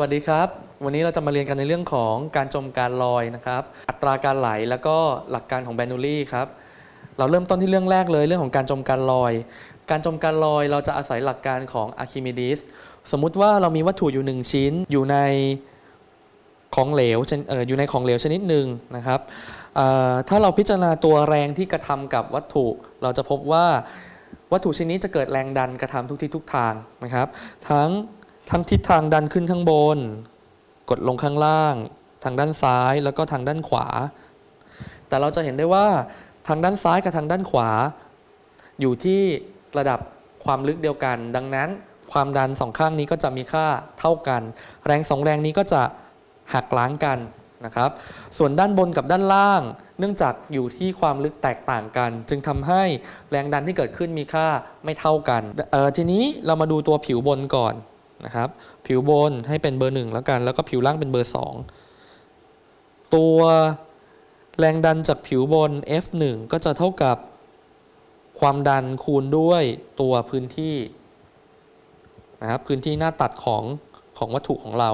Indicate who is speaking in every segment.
Speaker 1: วัสดีครับ วันนี้เราจะมาเรียนกันในเรื่องของการจมการลอยนะครับ อัตราการไหลแล้วก็หลักการของแบรนูลีครับ เราเริ่มต้นที่เรื่องแรกเลยเรื่องของการจมการลอย การจมการลอยเราจะอาศัยหลักการของอะคิมิดิส สมมุติว่าเรามีวัตถุอยู่หนึ่งชิ้นอยู่ในของเหลวเอ่ออยู่ในของเหลวชนิดหนึ่งนะครับถ้าเราพิจารณาตัวแรงที่กระทำกับวัตถุ เราจะพบว่าวัตถุชนิดนี้จะเกิดแรงดันกระทำทุกทิศทุกทางนะครับ ทั้ง ทั้งทิศทางดันขึ้นข้างบน กดลงข้างล่าง ทางด้านซ้ายแล้วก็ทางด้านขวา แต่เราจะเห็นได้ว่าทางด้านซ้ายกับทางด้านขวา อยู่ที่ระดับความลึกเดียวกัน ดังนั้นความดันสองข้างนี้ก็จะมีค่าเท่ากัน แรงสองแรงนี้ก็จะหักล้างกันนะครับ ส่วนด้านบนกับด้านล่าง เนื่องจากอยู่ที่ความลึกแตกต่างกัน จึงทำให้แรงดันที่เกิดขึ้นมีค่าไม่เท่ากันทีนี้เรามาดูตัวผิวบนก่อน นะครับ ผิวบนให้เป็นเบอร์หนึ่งแล้วกัน แล้วก็ผิวล่างเป็นเบอร์สองตัวแรงดันจากผิวบน F1 ก็จะเท่ากับความดันคูณด้วยตัวพื้นที่นะครับพื้นที่หน้าตัดของของวัตถุของเรา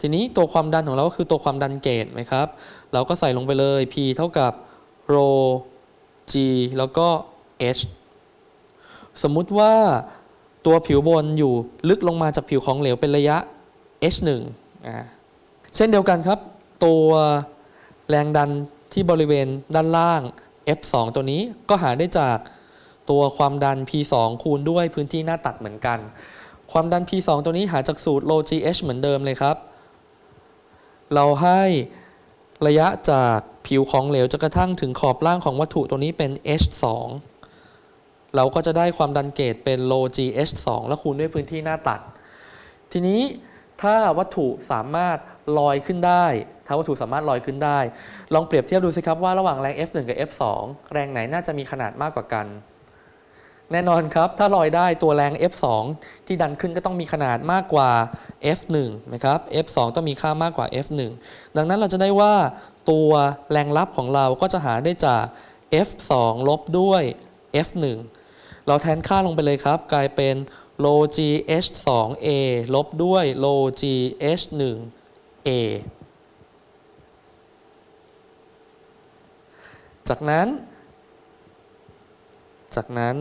Speaker 1: ทีนี้ตัวความดันของเราก็คือตัวความดันเกตไหมครับ เราก็ใส่ลงไปเลย P เท่ากับ ρ G แล้วก็ H สมมุติว่า ตัวผิวบนอยู่ลึกลงมาจากผิวของเหลวเป็นระยะ H1 อ่าเช่นเดียวกันครับ ตัวแรงดันที่บริเวณด้านล่าง F2 ตัวนี้ก็หาได้จากตัวความดัน P2 คูณด้วยพื้นที่หน้าตัดเหมือนกัน ความดัน P2 ตัวนี้หาจากสูตร ρ GH เหมือนเดิมเลยครับ เราให้ระยะจากผิวของเหลวจนกระทั่งถึงขอบล่างของวัตถุตัวนี้เป็น H2 เราก็จะได้ความดันเกตเป็น ρ GH2 แล้วคูณด้วยพื้นที่หน้าตัด ทีนี้ถ้าวัตถุสามารถลอยขึ้นได้ ถ้าวัตถุสามารถลอยขึ้นได้ ลองเปรียบเทียบดูสิครับว่าระหว่างแรง F1 กับ F2 แรงไหนน่าจะมีขนาดมากกว่ากัน แน่นอนครับ ถ้าลอยได้ตัวแรง F2 ที่ดันขึ้นก็ต้องมีขนาดมากกว่า F1 นะครับ F2 ต้องมีค่ามากกว่า F1 ดังนั้นเราจะได้ว่าตัวแรงลับของเราก็จะหาได้จาก F2 ลบด้วย f1 เราแทนค่าลงไปเลยครับ กลายเป็น log g h 2 a ลบด้วย log g h 1 a จากนั้น จากนั้น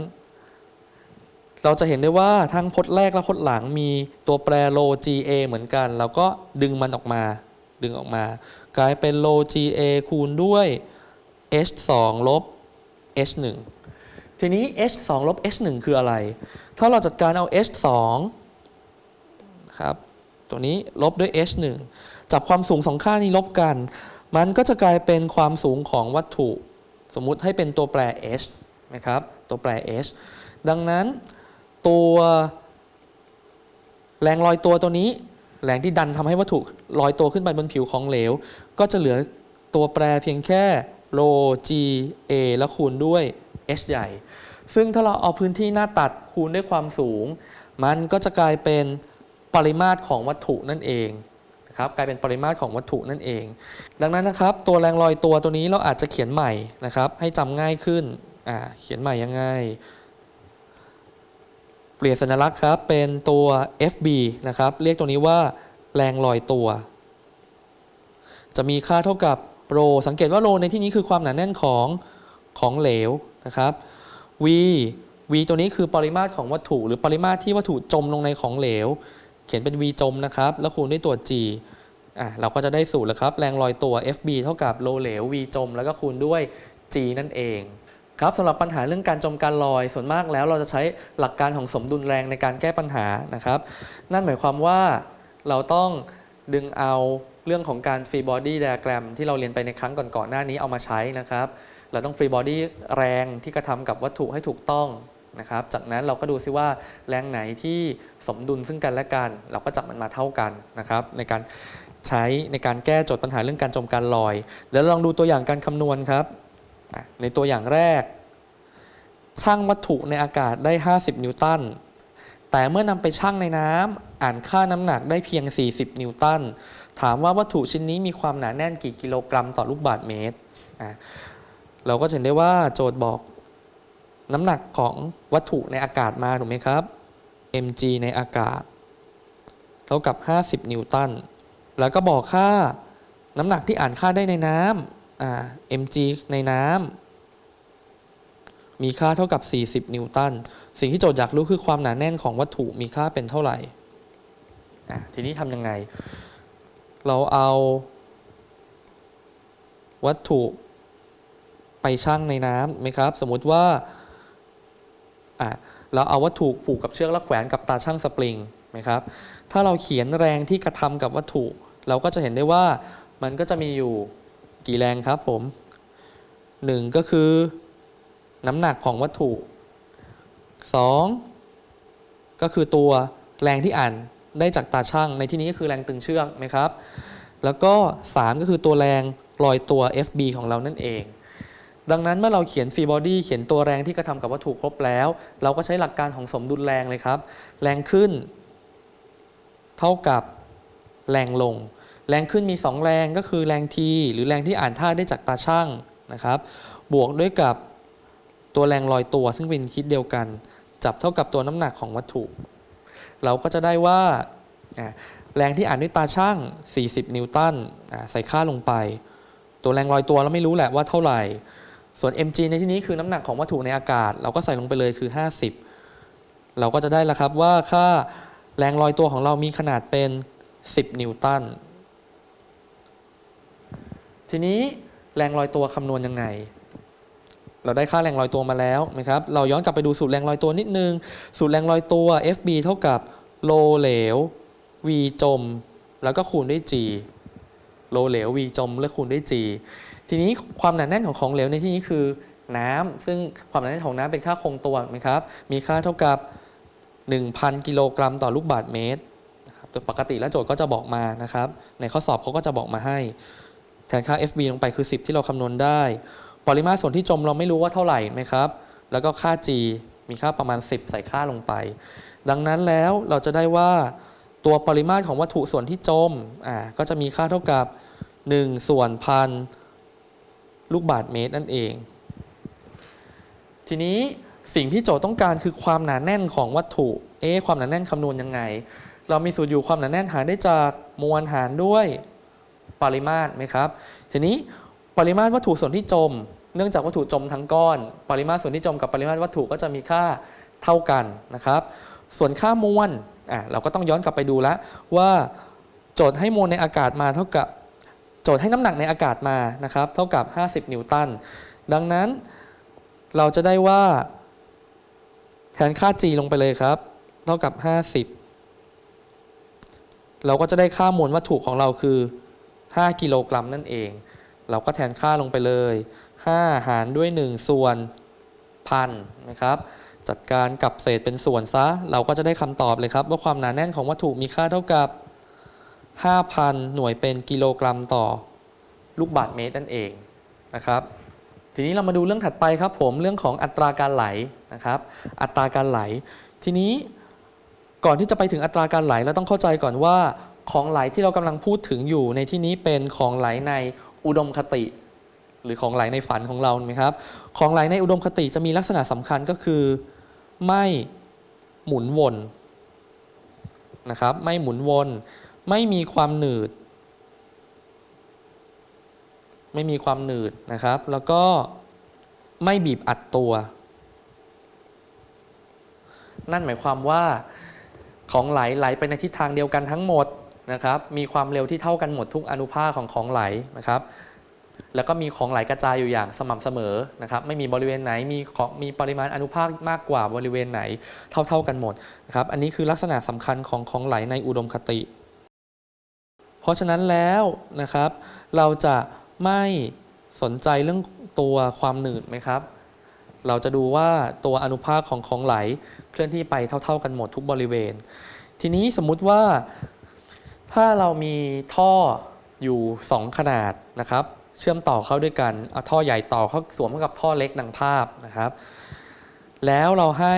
Speaker 1: เราจะเห็นได้ว่าทั้งพจน์แรกและพจน์หลังมีตัวแปร log g a เหมือนกัน เราก็ดึงมันออกมา ดึงออกมา กลายเป็น log g a คูณด้วย h 2ลบ h 1 ทีนี้ H2 ลบ H1 คืออะไร ถ้าเราจัดการเอา H2 ครับ ตัวนี้ลบด้วย H1 จับความสูงสองข้านี้ลบกัน มันก็จะกลายเป็นความสูงของวัตถุ สมมุติให้เป็นตัวแปร H นะครับ ตัวแปร H ดังนั้นตัวแรงลอยตัวตัวนี้ แรงที่ดันทำให้วัตถุลอยตัวขึ้นไปบนผิวของเหลว ก็จะเหลือตัวแปรเพียงแค่ ρ g a แล้วคูณด้วย h ใหญ่ ซึ่งถ้าเราเอาพื้นที่หน้าตัดคูณด้วยความสูง มันก็จะกลายเป็นปริมาตรของวัตถุนั่นเองนะครับกลายเป็นปริมาตรของวัตถุนั่นเอง ดังนั้นนะครับ ตัวแรงลอยตัวตัวนี้เราอาจจะเขียนใหม่นะครับ ให้จำง่ายขึ้นอ่าเขียนใหม่ยังไงเปลี่ยนสัญลักษณ์ครับเป็นตัว FB นะครับ เรียกตัวนี้ว่าแรงลอยตัว จะมีค่าเท่ากับโรสังเกตว่าโรในที่นี้คือความหนาแน่นของของเหลว นะครับ V V ตัวนี้คือปริมาตรของวัตถุ หรือปริมาตรที่วัตถุจมลงในของเหลว เขียนเป็น V จมนะครับ แล้วคูณด้วยตัว G อะเราก็จะได้สูตรแล้วครับ แรงลอยตัว FB เท่ากับโลเหลว V จม แล้วก็คูณด้วย G นั่นเองครับสำหรับปัญหาเรื่องการจมการลอยส่วนมากแล้วเราจะใช้หลักการของสมดุลแรงในการแก้ปัญหานะครับ นั่นหมายความว่าเราต้องดึงเอาเรื่องของการฟรีบอดี้ไดอะแกรมที่เราเรียนไปในครั้งก่อนๆหน้านี้เอามาใช้นะครับ เราต้องฟรีบอดี้แรงที่กระทำกับวัตถุให้ถูกต้องนะครับ จากนั้นเราก็ดูซิว่าแรงไหนที่สมดุลซึ่งกันและกัน เราก็จับมันมาเท่ากันนะครับ ในการใช้ในการแก้โจทย์ปัญหาเรื่องการจมการลอยเดี๋ยวลองดูตัวอย่างการคำนวณครับ ในตัวอย่างแรก ช่างวัตถุในอากาศได้ 50 นิวตัน แต่เมื่อนำไปชั่งในน้ำอ่านค่าน้ำหนักได้เพียง 40 นิวตัน ถามว่าวัตถุชิ้นนี้มีความหนาแน่นกี่กิโลกรัมต่อลูกบาศก์เมตรอะ เราก็จะเห็นได้ว่าโจทย์บอกน้ำหนักของวัตถุในอากาศมาถูกไหมครับ mg ในอากาศ เท่ากับ 50 นิวตัน แล้วก็บอกค่าน้ำหนักที่อ่านค่าได้ในน้ำอ่า mg ในน้ำมีค่าเท่ากับ 40 นิวตัน สิ่งที่โจทย์อยากรู้คือความหนาแน่นของวัตถุมีค่าเป็นเท่าไหร่อะทีนี้ทำยังไง เราเอาวัตถุ ไปชั่งในน้ำไหมครับ สมมติว่าเราเอาวัตถุผูกกับเชือกแล้วแขวนกับตาช่างสปริงไหมครับ ถ้าเราเขียนแรงที่กระทำกับวัตถุ เราก็จะเห็นได้ว่ามันก็จะมีอยู่กี่แรงครับผมหนึ่งก็คือน้ำหนักของวัตถุสองก็คือตัวแรงที่อ่านได้จากตาช่างในที่นี้ก็คือแรงตึงเชือกไหมครับ แล้วก็สามก็คือตัวแรงลอยตัว FB ของเรานั่นเอง ดังนั้นเมื่อเราเขียน free body เขียนตัวแรงที่กระทำกับวัตถุครบแล้ว เราก็ใช้หลักการของสมดุลแรงเลยครับ แรงขึ้น เท่ากับแรงลง แรงขึ้นมี 2 แรงก็คือแรง T หรือแรงที่อ่านท่าได้จากตาช่างนะครับ บวกด้วยกับตัวแรงลอยตัวซึ่งเป็นคิดเดียวกัน จับเท่ากับตัวน้ำหนักของวัตถุ เราก็จะได้ว่าแรงที่อ่านด้วยตาช่าง 40 นิวตันใส่ค่าลงไป ตัวแรงลอยตัวเราไม่รู้แหละว่าเท่าไหร่ ส่วน mg ในที่นี้คือน้ำหนักของวัตถุในอากาศ เราก็ใส่ลงไปเลยคือ 50 เราก็จะได้แล้วครับว่าค่าแรงลอยตัวของเรามีขนาดเป็น 10 นิวตัน ทีนี้แรงลอยตัวคำนวณยังไง เราได้ค่าแรงลอยตัวมาแล้วนะครับ เราย้อนกลับไปดูสูตรแรงลอยตัวนิดนึง สูตรแรงลอยตัว FB เท่ากับโลเหลว v จม แล้วก็คูณด้วย g โลเหลว v จม แล้วคูณด้วย g ทีนี้ความหนาแน่นของของเหลวในที่นี้คือน้ำซึ่งความหนาแน่นของน้ำเป็นค่าคงตัวนะครับ มีค่าเท่ากับ 1,000 กิโลกรัมต่อลูกบาศก์เมตรโดยปกติแล้วโจทย์ก็จะบอกมานะครับ ในข้อสอบเขาก็จะบอกมาให้ แทนค่า FB ลงไปคือ 10 ที่เราคำนวณได้ ปริมาตรส่วนที่จมเราไม่รู้ว่าเท่าไหร่นะครับ แล้วก็ค่า G มีค่าประมาณ 10 ใส่ค่าลงไป ดังนั้นแล้วเราจะได้ว่าตัวปริมาตรของวัตถุส่วนที่จมอ่าก็จะมีค่าเท่ากับ 1 ส่วนพัน ลูกบาศก์เมตรนั่นเอง ทีนี้สิ่งที่โจทย์ต้องการคือความหนาแน่นของวัตถุ เอ๊ความหนาแน่นคำนวณยังไง เรามีสูตรอยู่ความหนาแน่นหารได้จากมวลหารด้วยปริมาตรไหมครับ ทีนี้ปริมาตรวัตถุส่วนที่จม เนื่องจากวัตถุจมทั้งก้อน ปริมาตรส่วนที่จมกับปริมาตรวัตถุก็จะมีค่าเท่ากันนะครับ ส่วนค่ามวลอะเราก็ต้องย้อนกลับไปดูแล้วว่าโจทย์ให้มวลในอากาศมาเท่ากับ โจทย์ให้น้ำหนักในอากาศมานะครับเท่ากับ 50 นิวตัน ดังนั้นเราจะได้ว่า แทนค่า g ลงไปเลยครับ เท่ากับ 50 เราก็จะได้ค่ามวลวัตถุของเราคือ 5 กิโลกรัมนั่นเอง เราก็แทนค่าลงไปเลย 5 หารด้วย 1 ส่วนพันนะครับจัดการกับเศษเป็นส่วนซะ เราก็จะได้คำตอบเลยครับ ว่าความหนาแน่นของวัตถุมีค่าเท่ากับ 5,000 หน่วยเป็นกิโลกรัมต่อลูกบาศก์เมตรนั่นเองนะครับ ทีนี้เรามาดูเรื่องถัดไปครับผมเรื่องของอัตราการไหลนะครับ อัตราการไหล ทีนี้ก่อนที่จะไปถึงอัตราการไหลเราต้องเข้าใจก่อนว่าของไหลที่เรากำลังพูดถึงอยู่ในที่นี้เป็นของไหลในอุดมคติ หรือของไหลในฝันของเราไหมครับ ของไหลในอุดมคติจะมีลักษณะสำคัญก็คือไม่หมุนวนนะครับ ไม่หมุนวน ไม่มีความหนืด ไม่มีความหนืดนะครับ แล้วก็ไม่บีบอัดตัว นั่นหมายความว่าของไหลไหลไปในทิศทางเดียวกันทั้งหมดนะครับ มีความเร็วที่เท่ากันหมดทุกอนุภาคของของไหลนะครับ แล้วก็มีของไหลกระจายอยู่อย่างสม่ำเสมอนะครับ ไม่มีบริเวณไหนมีของมีปริมาณอนุภาคมากกว่าบริเวณไหนเท่าเท่ากันหมดนะครับ อันนี้คือลักษณะสำคัญของของไหลในอุดมคติ ราะฉะนั้นแล้วนะครับ เราจะไม่สนใจเรื่องตัวความหนืดไหมครับ เราจะดูว่าตัวอนุภาคของของไหลเคลื่อนที่ไปเท่า ๆ กันหมดทุกบริเวณ ทีนี้สมมุติว่าถ้าเรามีท่ออยู่ 2 ขนาดนะครับ เชื่อมต่อเข้าด้วยกันเอาท่อใหญ่ต่อเข้าสวมกับท่อเล็กดังภาพนะครับ แล้วเราให้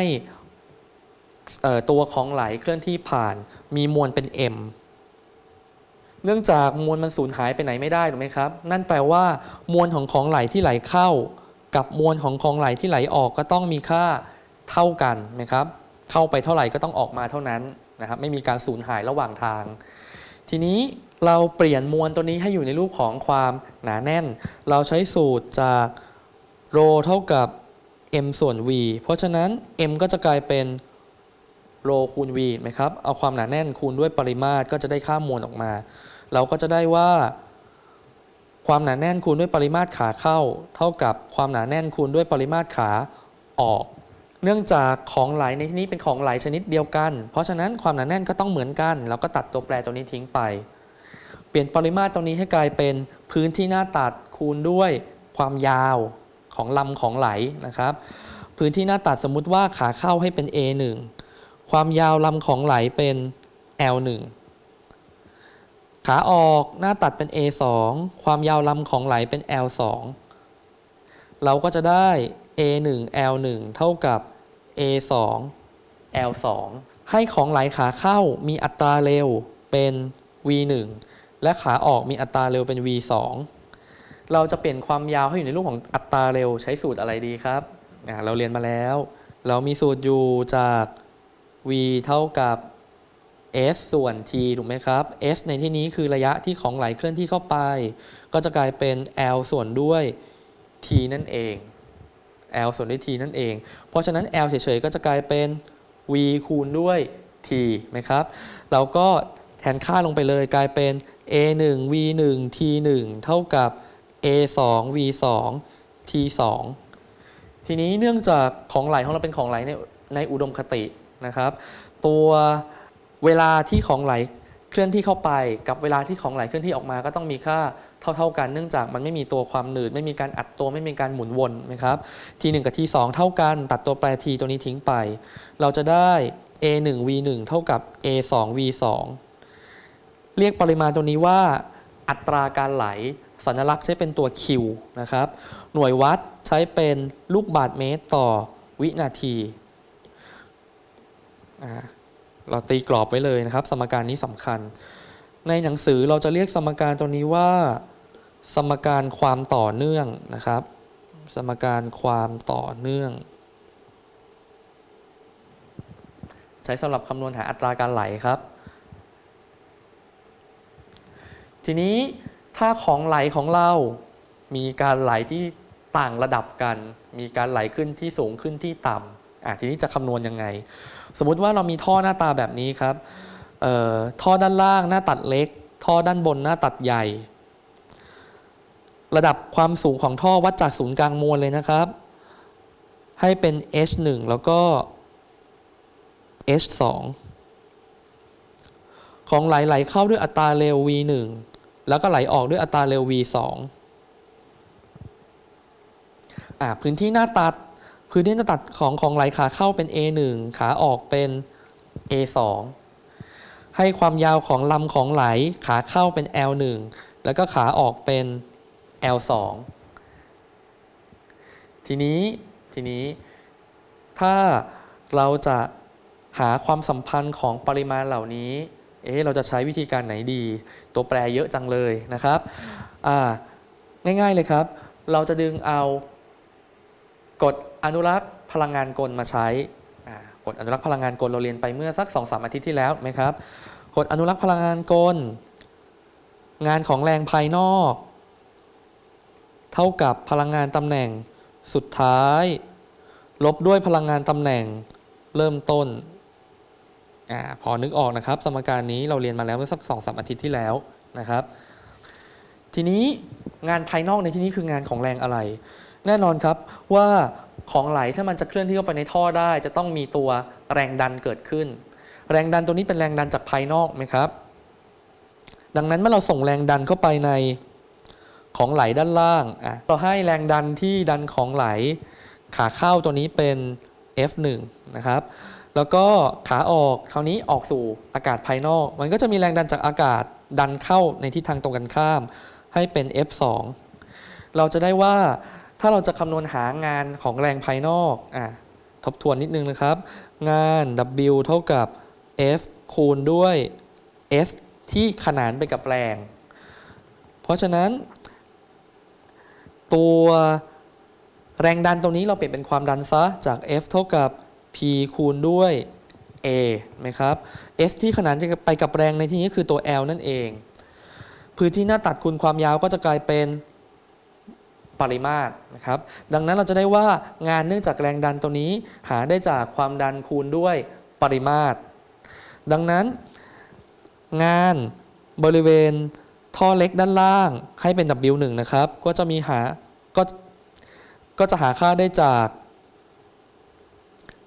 Speaker 1: ตัวของไหลเคลื่อนที่ผ่านมีมวลเป็น m เนื่องจากมวลมันสูญหายไปไหนไม่ได้ถูกไหมครับ นั่นแปลว่ามวลของของไหลที่ไหลเข้า กับมวลของของไหลที่ไหลออกก็ต้องมีค่าเท่ากันนะครับ เข้าไปเท่าไหร่ก็ต้องออกมาเท่านั้นนะครับ ไม่มีการสูญหายระหว่างทาง ทีนี้เราเปลี่ยนมวลตัวนี้ให้อยู่ในรูปของความหนาแน่น เราใช้สูตรจากโรเท่ากับ m ส่วน v เพราะฉะนั้น m ก็จะกลายเป็นโรคูณ v ไหมครับ เอาความหนาแน่นคูณด้วยปริมาตรก็จะได้ค่ามวลออกมา เราก็จะได้ว่าความหนาแน่นคูณด้วยปริมาตรขาเข้า เท่ากับความหนาแน่นคูณด้วยปริมาตรขาออก เนื่องจากของไหลในที่นี้เป็นของไหลชนิดเดียวกัน เพราะฉะนั้นความหนาแน่นก็ต้องเหมือนกัน เราก็ตัดตัวแปรตัวนี้ทิ้งไป เปลี่ยนปริมาตรตรงนี้ให้กลายเป็นพื้นที่หน้าตัดคูณด้วยความยาวของลำของไหลนะครับ พื้นที่หน้าตัดสมมุติว่าขาเข้าให้เป็น A1 ความยาวลำของไหลเป็น L1 ขาออกหน้าตัดเป็น A2 ความยาวลำของไหลเป็น L2 เราก็จะได้ A1 L1 เท่ากับ A2 L2 ให้ของไหลขาเข้ามีอัตราเร็วเป็น V1 และขาออกมีอัตราเร็วเป็น V2 เราจะเปลี่ยนความยาวให้อยู่ในรูปของอัตราเร็วใช้สูตรอะไรดีครับ เราเรียนมาแล้ว เรามีสูตรอยู่จาก v เท่ากับ s ส่วน t ถูกไหมครับ s ในที่นี้คือระยะที่ของไหลเคลื่อนที่เข้าไป ก็จะกลายเป็น l ส่วนด้วย t นั่นเอง l ส่วนด้วย t นั่นเอง เพราะฉะนั้น l เฉยๆก็จะกลายเป็น v คูณด้วย t ไหมครับ เราก็แทนค่าลงไปเลยกลายเป็น a 1 v 1 t 1เท่ากับ a 2 v 2 t 2ทีนี้เนื่องจากของไหลของเราเป็นของไหลในในอุดมคตินะครับ ตัว เวลาที่ของไหลเคลื่อนที่เข้าไปกับเวลาที่ของไหลเคลื่อนที่ออกมาก็ต้องมีค่าเท่า ๆกันเนื่องจากมันไม่มีตัวความหนืด ไม่มีการอัดตัวไม่มีการหมุนวนนะครับ t 1กับ t 2เท่ากัน ตัดตัวแปร t ตัวนี้ทิ้งไป เราจะได้ a 1 v 1เท่ากับ a 2 v 2เรียกปริมาณตัวนี้ว่าอัตราการไหล สัญลักษณ์ใช้เป็นตัว q นะครับหน่วยวัดใช้เป็นลูกบาศก์เมตรต่อวินาทีอ่า เราตีกรอบไว้เลยนะครับ สมการนี้สำคัญ ในหนังสือเราจะเรียกสมการตัวนี้ว่า สมการความต่อเนื่องนะครับ สมการความต่อเนื่อง ใช้สำหรับคำนวณหาอัตราการไหลครับ ทีนี้ถ้าของไหลของเรามีการไหลที่ต่างระดับกัน มีการไหลขึ้นที่สูงขึ้นที่ต่ำ อะทีนี้จะคำนวณยังไง สมมุติว่าเรามีท่อหน้าตาแบบนี้ครับท่อด้านล่างหน้าตัดเล็ก ท่อด้านบนหน้าตัดใหญ่ ระดับความสูงของท่อวัดจากศูนย์กลางมวลเลยนะครับ ให้เป็น h1 แล้วก็ h2 ของไหลไหลเข้าด้วยอัตราเร็ว v1 แล้วก็ไหลออกด้วยอัตราเร็ว v2 อ่าพื้นที่หน้าตัด พื้นที่หน้าตัดของของไหลขาเข้าเป็น a1 ขาออกเป็น a2 ให้ความยาวของลำของไหลขาเข้าเป็น l1 แล้วก็ขาออกเป็น l2 ทีนี้ทีนี้ ถ้าเราจะหาความสัมพันธ์ของปริมาณเหล่านี้ เอ๊ะ เราจะใช้วิธีการไหนดี ตัวแปรเยอะจังเลยนะครับ อ่า ง่ายๆเลยครับ เราจะดึงเอา กฎอนุรักษ์พลังงานกลมาใช้กฎอนุรักษ์พลังงานกลเราเรียนไปเมื่อสัก2อสอาทิตย์ที่แล้วไหมครับกฎอนุรักษ์พลังงานกล งานของแรงภายนอก เท่ากับพลังงานตำแหน่งสุดท้าย ลบด้วยพลังงานตำแหน่งเริ่มต้นอพอนึกออกนะครับ สมการนี้เราเรียนมาแล้วเมื่อสักสองสามอาทิตย์ที่แล้วนะครับ ทีนี้งานภายนอกในที่นี้คืองานของแรงอะไร แน่นอนครับว่าของไหลถ้ามันจะเคลื่อนที่เข้าไปในท่อได้ จะต้องมีตัวแรงดันเกิดขึ้น แรงดันตัวนี้เป็นแรงดันจากภายนอกไหมครับ ดังนั้นเมื่อเราส่งแรงดันเข้าไปในของไหลด้านล่างอะเราให้แรงดันที่ดันของไหล ขาเข้าตัวนี้เป็น F1 นะครับ แล้วก็ขาออกคราวนี้ออกสู่อากาศภายนอก มันก็จะมีแรงดันจากอากาศดันเข้าในทิศทางตรงกันข้าม ให้เป็น F2 เราจะได้ว่า ถ้าเราจะคำนวณหางานของแรงภายนอกอะทบทวนนิดนึงนะครับ งาน W เท่ากับ F คูณด้วย S ที่ขนานไปกับแรง เพราะฉะนั้น ตัวแรงดันตรงนี้เราเปลี่ยนเป็นความดันซะ จาก F เท่ากับ P คูณด้วย A ไหมครับ S ที่ขนานไปกับแรงในที่นี้คือตัว L นั่นเอง พื้นที่หน้าตัดคูณความยาวก็จะกลายเป็น ปริมาตรนะครับดังนั้นเราจะได้ว่างานเนื่องจากแรงดันตัวนี้ หาได้จากความดันคูณด้วยปริมาตร ดังนั้น งานบริเวณท่อเล็กด้านล่างให้เป็น W1 นะครับ ก็จะมีหาก็ก็จะหาค่าได้จาก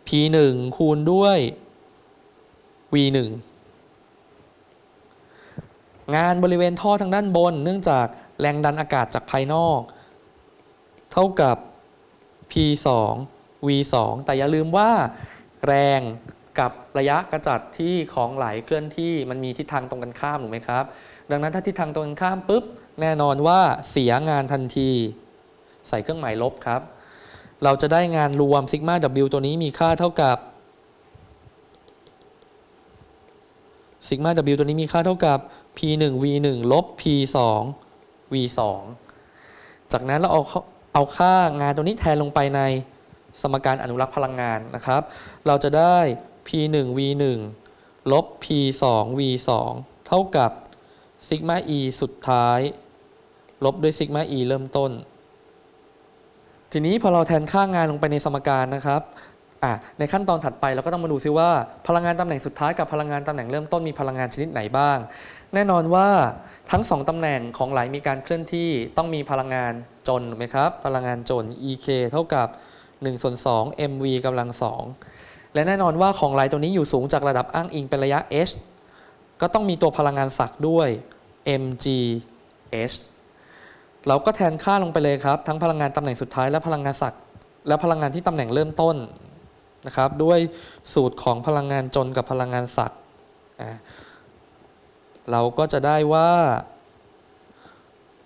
Speaker 1: P1 คูณด้วย V1 งานบริเวณท่อทางด้านบน เนื่องจากแรงดันอากาศจากภายนอก เท่ากับ P2 V2 แต่อย่าลืมว่าแรงกับระยะกระจัดที่ของไหลเคลื่อนที่มันมีทิศทางตรงกันข้ามถูกไหมครับ ดังนั้นถ้าทิศทางตรงกันข้ามปุ๊บแน่นอนว่าเสียงานทันที ใส่เครื่องหมายลบครับ เราจะได้งานรวมซิกมา W ตัวนี้มีค่าเท่ากับซิกมา W ตัวนี้มีค่าเท่ากับ P1 V1 ลบ P2 V2 จากนั้นเราเอา เอาค่างานตัวนี้แทนลงไปในสมการอนุรักษ์พลังงานนะครับ เราจะได้ P1 V1 ลบ P2 V2 เท่ากับซิกมา E สุดท้าย ลบด้วยซิกมา E เริ่มต้น ทีนี้พอเราแทนค่างานลงไปในสมการนะครับในขั้นตอนถัดไปเราก็ต้องมาดูซิว่า พลังงานตำแหน่งสุดท้ายกับพลังงานตำแหน่งเริ่มต้นมีพลังงานชนิดไหนบ้าง แน่นอนว่าทั้ง 2ตำแหน่งของไหลมีการเคลื่อนที่ต้องมีพลังงาน จนถูกไหมครับ พลังงานจน EK เท่ากับ1ส่วน2 mv กำลัง 2 และแน่นอนว่าของไหลตัวนี้อยู่สูงจากระดับอ้างอิงเป็นระยะ h ก็ต้องมีตัวพลังงานศักด้วย mgh เราก็แทนค่าลงไปเลยครับ ทั้งพลังงานตำแหน่งสุดท้ายและพลังงานศักและพลังงานที่ตำแหน่งเริ่มต้นนะครับ ด้วยสูตรของพลังงานจนกับพลังงานศักเราก็จะได้ว่า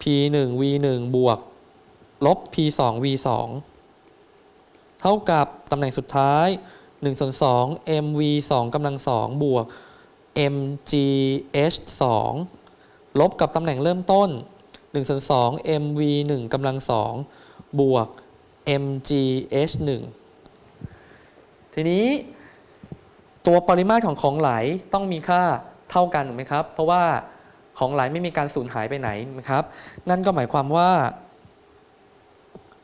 Speaker 1: p1 v1 บวก ลบ p2 v2 เท่ากับตำแหน่งสุดท้าย1ส่วน2 mv 2กำลัง2บวก mgh 2ลบกับตำแหน่งเริ่มต้น1ส่วน2 mv 1กำลัง2บวก mgh 1ทีนี้ตัวปริมาตรของของไหลต้องมีค่าเท่ากันถูกไหมครับ เพราะว่าของไหลไม่มีการสูญหายไปไหนนะครับ นั่นก็หมายความว่า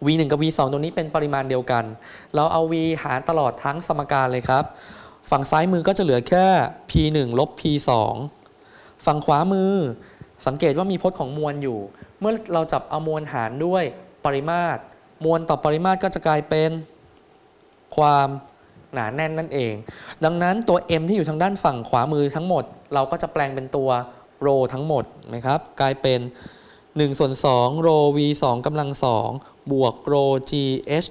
Speaker 1: v1 กับ v2 ตรงนี้เป็นปริมาณเดียวกัน เราเอา v หารตลอดทั้งสมการเลยครับ ฝั่งซ้ายมือก็จะเหลือแค่ p1 ลบ p2 ฝั่งขวามือ สังเกตว่ามีพจน์ของมวลอยู่ เมื่อเราจับเอามวลหารด้วยปริมาตร มวลต่อปริมาตรก็จะกลายเป็นความหนาแน่นนั่นเอง ดังนั้นตัว m ที่อยู่ทางด้านฝั่งขวามือทั้งหมด เราก็จะแปลงเป็นตัว ρ ทั้งหมดนะครับ กลายเป็น 1 ส่วน2โร v 2กำลัง2บวกโร g h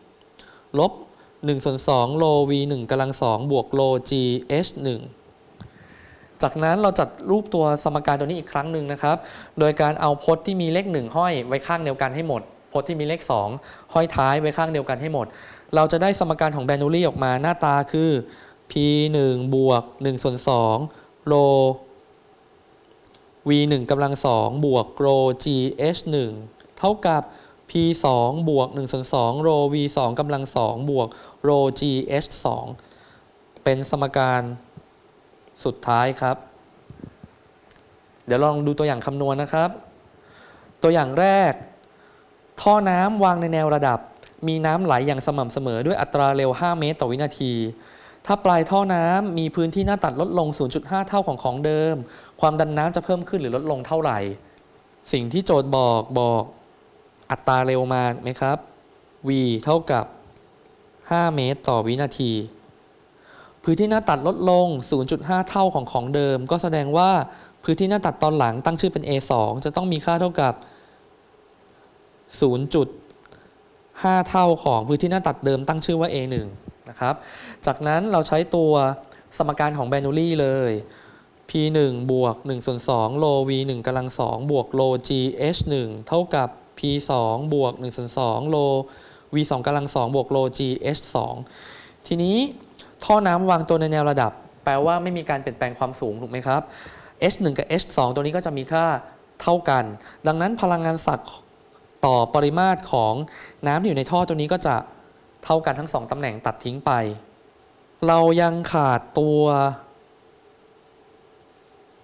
Speaker 1: 2ลบ1ส่วน2โร v 1กำลัง2บวกโร g h 1จากนั้นเราจัดรูปตัวสมการตัวนี้อีกครั้งหนึ่งนะครับ โดยการเอาพจน์ที่มีเลข 1 ห้อยไว้ข้างเดียวกันให้หมด พจน์ที่มีเลข 2 ห้อยท้ายไว้ข้างเดียวกันให้หมด เราจะได้สมการของแบนูลีออกมาหน้าตาคือ p 1บวก1ส่วน2โร v 1กำลังสองบวกโร g h 1เท่ากับ p 2บวก1ส่วน2โร v 2กำลังสองบวกโร g h 2เป็นสมการสุดท้ายครับ เดี๋ยวลองดูตัวอย่างคำนวณนนะครับ ตัวอย่างแรก ท่อน้ำวางในแนวระดับ มีน้ำไหลอย่างสม่ำเสมอด้วยอัตราเร็ว 5 เมตรต่อวินาที ถ้าปลายท่อน้ำมีพื้นที่หน้าตัดลดลง 0.5 เท่าของของเดิม ความดันน้ำจะเพิ่มขึ้นหรือลดลงเท่าไหร่ สิ่งที่โจทย์บอกบอกอัตราเร็วมาไหมครับ v เท่ากับ 5 เมตรต่อวินาที พื้นที่หน้าตัดลดลง 0.5 เท่าของของเดิม ก็แสดงว่าพื้นที่หน้าตัดตอนหลังตั้งชื่อเป็น A2 จะต้องมีค่าเท่ากับ 0.5 เท่าของพื้นที่หน้าตัดเดิมตั้งชื่อว่า A1 นะครับ จากนั้นเราใช้ตัวสมการของแบนูลี่เลย p1 บวก1ส่วน2โล v 1กำลัง2บวกโล g h 1เท่ากับ p2 บวก1ส่วน2โล v 2กำลัง2บวกโล g h 2ทีนี้ท่อน้ำวางตัวในแนวระดับ แปลว่าไม่มีการเปลี่ยนแปลงความสูงถูกไหมครับ h 1กับ h 2ตัวนี้ก็จะมีค่าเท่ากัน ดังนั้นพลังงานศักย์ต่อปริมาตรของน้ำที่อยู่ในท่อตัวนี้ก็จะ เท่ากันทั้งสองตำแหน่งตัดทิ้งไป เรายังขาดตัว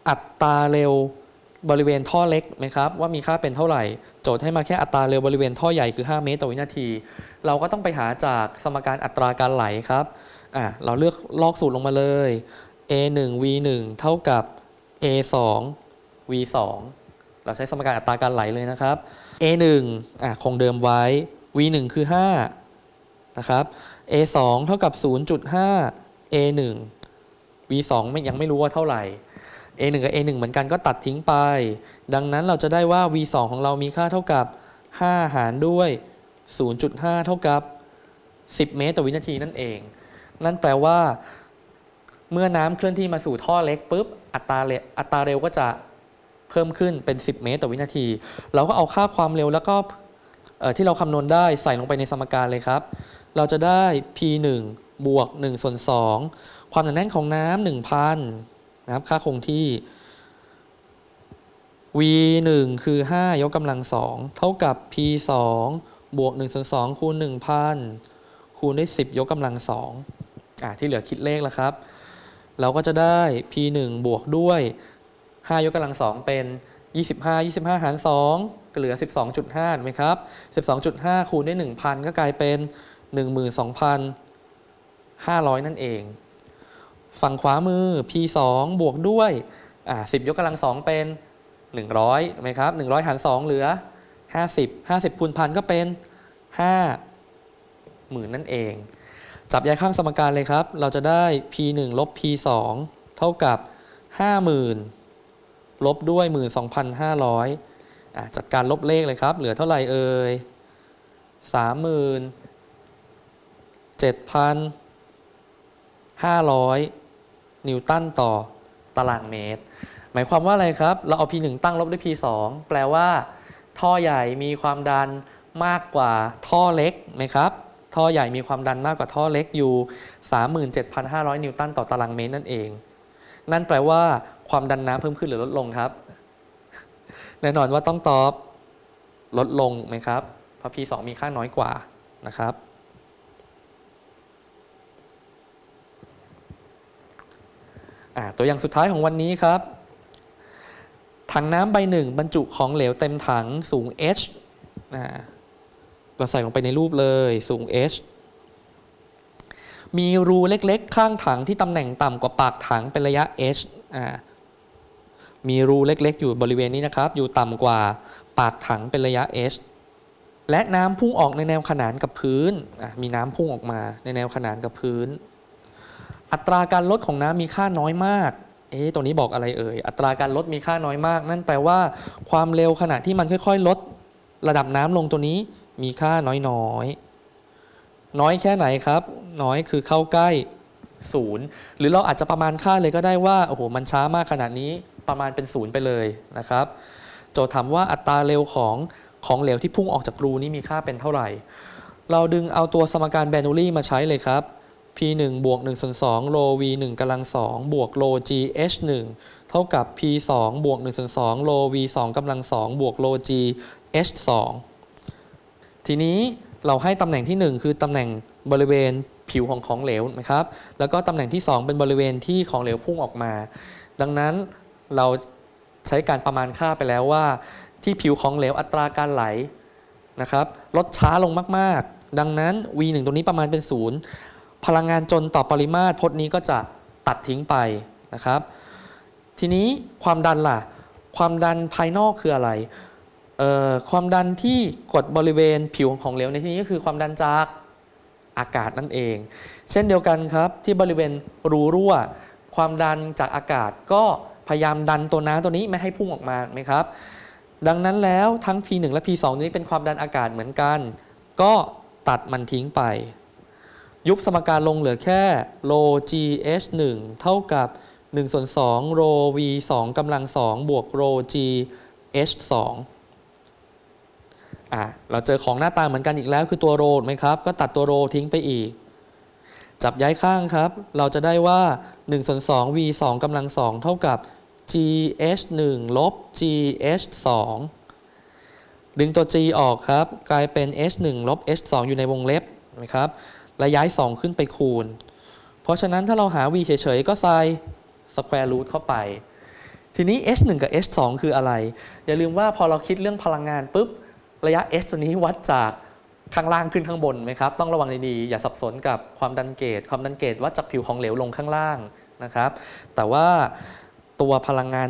Speaker 1: อัตราเร็วบริเวณท่อเล็กไหมครับว่ามีค่าเป็นเท่าไหร่ โจทย์ให้มาแค่อัตราเร็วบริเวณท่อใหญ่คือ 5 เมตรต่อวินาที เราก็ต้องไปหาจากสมการอัตราการไหลครับอะเราเลือกลอกสูตรลงมาเลย a 1 v 1เท่ากับ a 2 v 2เราใช้สมการอัตราการไหลเลยนะครับ a 1อะคงเดิมไว้ v 1คือ 5 นะครับ a 2เท่ากับ 0.5 a 1 v 2ไม่ยังไม่รู้ว่าเท่าไหร่ a 1กับ a 1เหมือนกันก็ตัดทิ้งไป ดังนั้นเราจะได้ว่า v 2ของเรามีค่าเท่ากับ 5 หารด้วย 0.5 เท่ากับ 10 เมตรต่อวินาทีนั่นเอง นั่นแปลว่า เมื่อน้ำเคลื่อนที่มาสู่ท่อเล็กปุ๊บอัตราเร็วอัตราเร็วก็จะเพิ่มขึ้นเป็น 10 เมตรต่อวินาที เราก็เอาค่าความเร็วแล้วก็ที่เราคำนวณได้ใส่ลงไปในสมการเลยครับ เราจะได้ p 1บวก1ส่วน2ความหนาแน่นของน้ำ1,000นะครับค่าคงที่ v 1คือ 5 ยกกำลัง 2 เท่ากับ p 2บวก1ส่วน2คูณ1,000 คูณด้วย 10 ยกกำลัง2อะที่เหลือคิดเลขแล้วครับ เราก็จะได้ p 1บวกด้วย 5 ยกกำลัง 2 เป็น 25 25 หาร 2 เหลือ 12.5ถูกไหมครับ 12.5 คูณด้วย 1,000 ก็กลายเป็น 12,500 นั่นเอง ฝั่งขวามือ p 2บวกด้วยอ่า10 ยกกำลัง2เป็น 100ถูกไหมครับ 100 หาร 2 เหลือ 50 50คูณพันก็เป็น5หมื่นนั่นเอง จับย้ายข้างสมการเลยครับ เราจะได้ p 1ลบ p 2เท่ากับ 50,000 ลบด้วย 12,500อะจัดการลบเลขเลยครับ เหลือเท่าไหร่เอ่ย 7,500 นิวตันต่อตารางเมตร หมายความว่าอะไรครับ เราเอา p 1 ตั้งลบด้วย p 2 แปลว่า ท่อใหญ่มีความดันมากกว่าท่อเล็กไหมครับ ท่อใหญ่มีความดันมากกว่าท่อเล็กอยู่ 37,500 นิวตันต่อตารางเมตรนั่นเอง นั่นแปลว่าความดันน้ำเพิ่มขึ้นหรือลดลงครับ แน่นอนว่าต้องตอบลดลงไหมครับ เพราะ P2 มีค่าน้อยกว่านะครับ อ่า ตัวอย่างสุดท้ายของวันนี้ครับ ถังน้ำใบหนึ่งบรรจุของเหลวเต็มถังสูง h เราใส่ลงไปในรูปเลยสูง h มีรูเล็กๆ ข้างถังที่ตำแหน่งต่ำกว่าปากถังเป็นระยะ h มีรูเล็กๆ อยู่บริเวณนี้นะครับ อยู่ต่ำกว่าปากถังเป็นระยะ h และน้ำพุ่งออกในแนวขนานกับพื้น มีน้ำพุ่งออกมาในแนวขนานกับพื้น อัตราการลดของน้ำมีค่าน้อยมาก เอ๊ะตัวนี้บอกอะไรเอ่ย อัตราการลดมีค่าน้อยมาก นั่นแปลว่า ความเร็วขณะที่มันค่อย ๆ ลด ระดับน้ำลงตัวนี้มีค่าน้อยน้อยๆน้อยแค่ไหนครับ น้อยคือเข้าใกล้ศูนย์หรือเราอาจจะประมาณค่าเลยก็ได้ว่า โอ้โห มันช้ามากขนาดนี้ ประมาณเป็นศูนย์ไปเลยนะครับ โจทย์ถามว่าอัตราเร็วของของเหลวที่พุ่งออกจากรูนี้มีค่าเป็นเท่าไหร่ เราดึงเอาตัวสมการแบนูลี่มาใช้เลยครับ p 1บวก1ส่วน2โล v 1กำลัง2บวกโล g h 1เท่ากับ p 2บวก1ส่วน2โล v 2กำลัง2บวกโล g h 2ทีนี้เราให้ตำแหน่งที่ 1 คือตำแหน่งบริเวณผิวของของเหลวนะครับ แล้วก็ตำแหน่งที่ 2 เป็นบริเวณที่ของเหลวพุ่งออกมา ดังนั้นเราใช้การประมาณค่าไปแล้วว่า ที่ผิวของเหลวอัตราการไหลนะครับลดช้าลงมากๆ ดังนั้น v 1ตรงนี้ประมาณเป็นศูนย์ พลังงานจนต่อปริมาตรพจน์นี้ก็จะตัดทิ้งไปนะครับ ทีนี้ความดันล่ะ ความดันภายนอกคืออะไรเอ่อความดันที่กดบริเวณผิวของเหลวในที่นี้ก็คือความดันจากอากาศนั่นเอง เช่นเดียวกันครับที่บริเวณรูรั่ว ความดันจากอากาศก็พยายามดันตัวน้ำตัวนี้ไม่ให้พุ่งออกมาไหมครับ ดังนั้นแล้วทั้ง P1 และ P2 นี้เป็นความดันอากาศเหมือนกัน ก็ตัดมันทิ้งไป ยุบสมการลงเหลือแค่โล g h 1เท่ากับ1ส่วน2โล v 2กำลัง 2 บวกโล g h 2อะเราเจอของหน้าตาเหมือนกันอีกแล้วคือตัวโรไหมครับ ก็ตัดตัวโรทิ้งไปอีก จับย้ายข้างครับ เราจะได้ว่า1ส่วน2 v 2กำลัง 2 เท่ากับ g h 1ลบ g h 2ดึงตัว g ออกครับ กลายเป็น h 1ลบ h 2อยู่ในวงเล็บนะครับ และย้าย 2 ขึ้นไปคูณ เพราะฉะนั้นถ้าเราหา v เฉยๆ ก็ใส่ square root เข้าไป ทีนี้ h 1กับ h 2คืออะไร อย่าลืมว่าพอเราคิดเรื่องพลังงานปุ๊บ ระยะ h ตัวนี้วัดจากข้างล่างขึ้นข้างบนไหมครับ ต้องระวังดีๆ อย่าสับสนกับความดันเกต ความดันเกตวัดจากผิวของเหลวลงข้างล่างนะครับ แต่ว่าตัวพลังงาน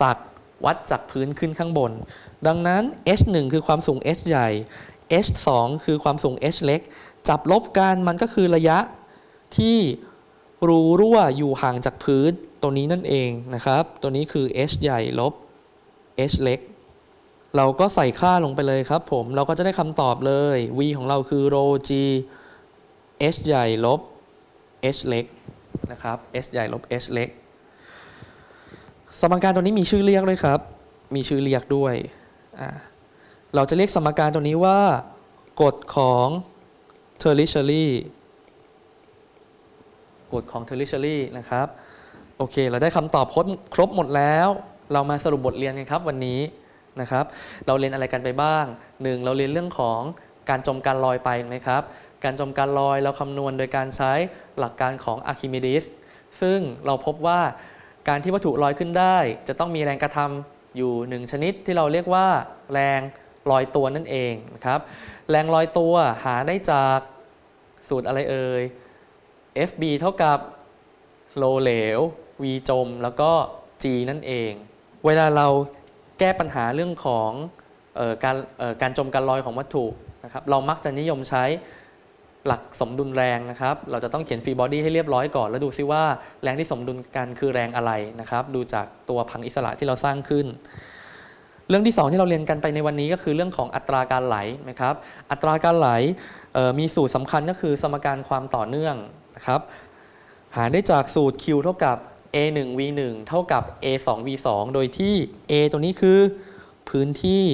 Speaker 1: สักยวัดจากพื้นขึ้นข้างบน ดังนั้น h 1คือความสูง h ใหญ่ h 2คือความสูง h เล็ก จับลบกันมันก็คือระยะที่รูรั่วอยู่ห่างจากพื้นตัวนี้นั่นเองนะครับ ตัวนี้คือ h ใหญ่ลบ h เล็ก เราก็ใส่ค่าลงไปเลยครับผม เราก็จะได้คำตอบเลย v ของเราคือ rho g h ใหญ่ลบ h เล็กนะครับ h ใหญ่ลบ h เล็ก สมการตัวนี้มีชื่อเรียกด้วยครับ มีชื่อเรียกด้วย เราจะเรียกสมการตัวนี้ว่ากฎของ tertiary กฎของ tertiary นะครับ โอเค เราได้คำตอบครบครบหมดแล้ว เรามาสรุปบทเรียนกันครับวันนี้นะครับ เราเรียนอะไรกันไปบ้าง 1. เราเรียนเรื่องของการจมการลอยไปนะครับ การจมการลอยเราคำนวณโดยการใช้หลักการของอะคิมิดิส ซึ่งเราพบว่าการที่วัตถุลอยขึ้นได้ จะต้องมีแรงกระทำอยู่หนึ่งชนิดที่เราเรียกว่า แรงลอยตัวนั่นเองนะครับ แรงลอยตัวหาได้จาก สูตรอะไรเอ่ย FB เท่ากับโลเหลว V จม แล้วก็ G นั่นเอง เวลาเราแก้ปัญหาเรื่องของออการการจมการลอยของวัตถุนะครับเรามักจะนิยมใช้หลักสมดุลแรงนะครับ เราจะต้องเขียนฟรีบอดี้ให้เรียบร้อยก่อน แล้วดูซิว่าแรงที่สมดุลกันคือแรงอะไรนะครับ ดูจากตัวพังอิสระที่เราสร้างขึ้น เรื่องที่ 2 ที่เราเรียนกันไปในวันนี้ก็คือเรื่องของอัตราการไหลนะครับ อัตราการไหลมีสูตรสำคัญก็คือสมการความต่อเนื่องนะครับ หาได้จากสูตร Q เท่ากับ a 1 v 1เท่ากับ a 2 v 2โดยที่ a ตัวนี้คือพื้นที่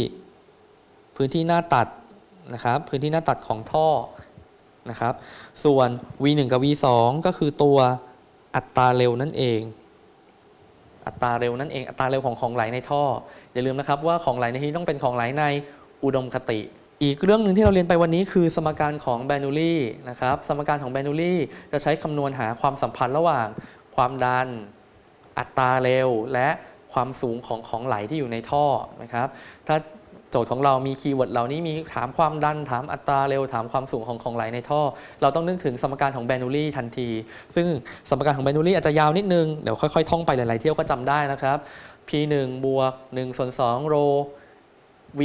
Speaker 1: พื้นที่หน้าตัดนะครับพื้นที่หน้าตัดของท่อนะครับ ส่วน v 1กับ v 2ก็คือตัวอัตราเร็วนั่นเอง อัตราเร็วนั่นเอง อัตราเร็วของของไหลในท่อ อย่าลืมนะครับว่าของไหลในที่ต้องเป็นของไหลในอุดมคติ อีกเรื่องหนึ่งที่เราเรียนไปวันนี้คือสมการของแบนูลีนะครับสมการของแบนูลีจะใช้คำนวณหาความสัมพันธ์ระหว่าง ความดัน อัตราเร็ว และความสูงของของไหลที่อยู่ในท่อนะครับถ้าโจทย์ของเรามีคีย์เวิร์ดเหล่านี้มีถามความดัน ถามอัตราเร็ว ถามความสูงของของไหลในท่อ เราต้องนึกถึงสมการของแบนูลีทันที ซึ่งสมการของแบนูลีอาจจะยาวนิดนึง เดี๋ยวค่อยๆ ท่องไปหลายๆเที่ยวก็จำได้นะครับ p 1บวก1ส่วน2โร v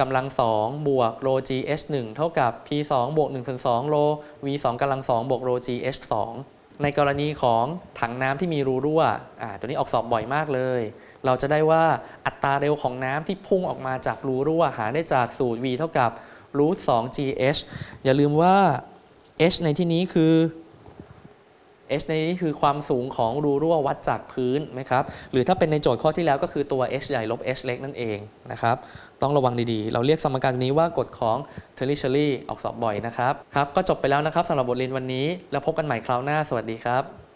Speaker 1: กำลัง2บวกโร g h 1เท่ากับ p 2บวก1ส่วน2โร v 2กำลัง2บวกโร g h 2ในกรณีของถังน้ำที่มีรูรั่วอ่าตัวนี้ออกสอบบ่อยมากเลย เราจะได้ว่าอัตราเร็วของน้ำที่พุ่งออกมาจากรูรั่วหาได้จากสูตร v เท่ากับรูท2 gh อย่าลืมว่า h ในที่นี้คือ h ในนี้คือความสูงของรูรั่ววัดจากพื้นนะครับ หรือถ้าเป็นในโจทย์ข้อที่แล้วก็คือตัว h ใหญ่ลบ h เล็กนั่นเองนะครับ ต้องระวังดีๆ เราเรียกสมการนี้ว่ากฎของ tertiary ออกสอบบ่อยนะครับ ครับ ก็จบไปแล้วนะครับสำหรับบทเรียนวันนี้ แล้วพบกันใหม่คราวหน้า สวัสดีครับ